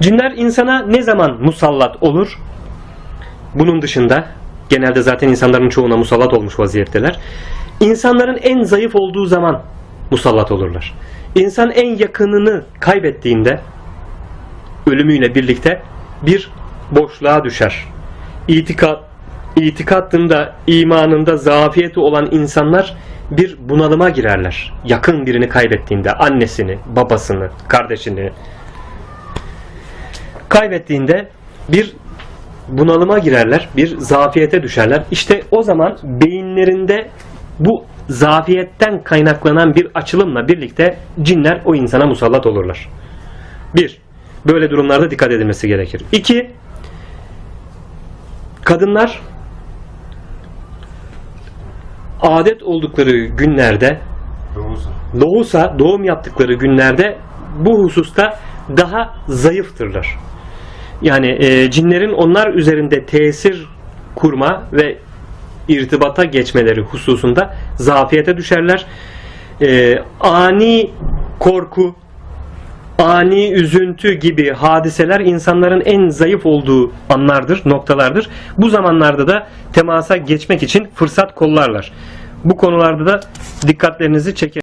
Cinler insana ne zaman musallat olur? Bunun dışında genelde zaten insanların çoğuna musallat olmuş vaziyetteler. İnsanların en zayıf olduğu zaman musallat olurlar. İnsan en yakınını kaybettiğinde ölümüyle birlikte bir boşluğa düşer. İtikat, itikadında, imanında zafiyeti olan insanlar bir bunalıma girerler. Yakın birini kaybettiğinde annesini, babasını, kardeşini, kaybettiğinde bir bunalıma girerler, bir zafiyete düşerler. İşte o zaman beyinlerinde bu zafiyetten kaynaklanan bir açılımla birlikte cinler o insana musallat olurlar. Bir, böyle durumlarda dikkat edilmesi gerekir. İki, kadınlar adet oldukları günlerde Doğusa. doğusa doğum yaptıkları günlerde bu hususta daha zayıftırlar. Yani e, cinlerin onlar üzerinde tesir kurma ve irtibata geçmeleri hususunda zafiyete düşerler. E, ani korku, ani üzüntü gibi hadiseler insanların en zayıf olduğu anlardır, noktalardır. Bu zamanlarda da temasa geçmek için fırsat kollarlar. Bu konularda da dikkatlerinizi çeker.